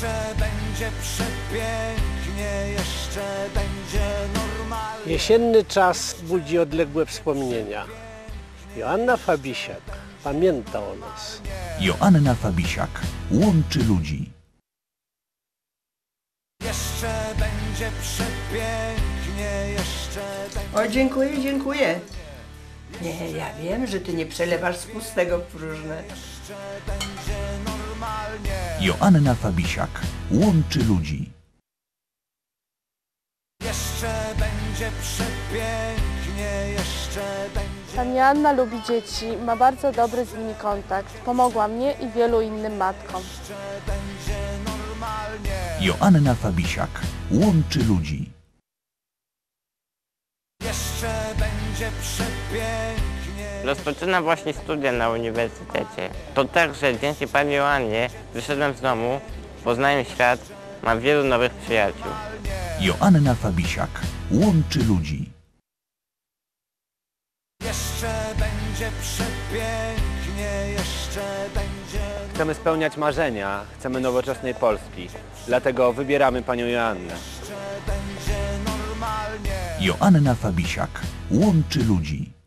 Jeszcze będzie przepięknie, jeszcze będzie normalnie. Jesienny czas budzi odległe wspomnienia. Joanna Fabisiak pamięta o nas. Joanna Fabisiak łączy ludzi. Jeszcze będzie przepięknie, jeszcze będzie... O, dziękuję, dziękuję. Nie, ja wiem, że ty nie przelewasz z pustego w próżne. Joanna Fabisiak łączy ludzi. Jeszcze będzie przepięknie, jeszcze będzie... Pani Anna lubi dzieci, ma bardzo dobry z nimi kontakt. Pomogła mnie i wielu innym matkom. Joanna Fabisiak łączy ludzi. Jeszcze będzie przepięknie. Rozpoczynam właśnie studia na uniwersytecie. To także dzięki pani Joannie wyszedłem z domu, poznałem świat, mam wielu nowych przyjaciół. Joanna Fabisiak łączy ludzi. Jeszcze będzie przepięknie, jeszcze będzie... Chcemy spełniać marzenia, chcemy nowoczesnej Polski. Dlatego wybieramy panią Joannę. Joanna Fabisiak łączy ludzi.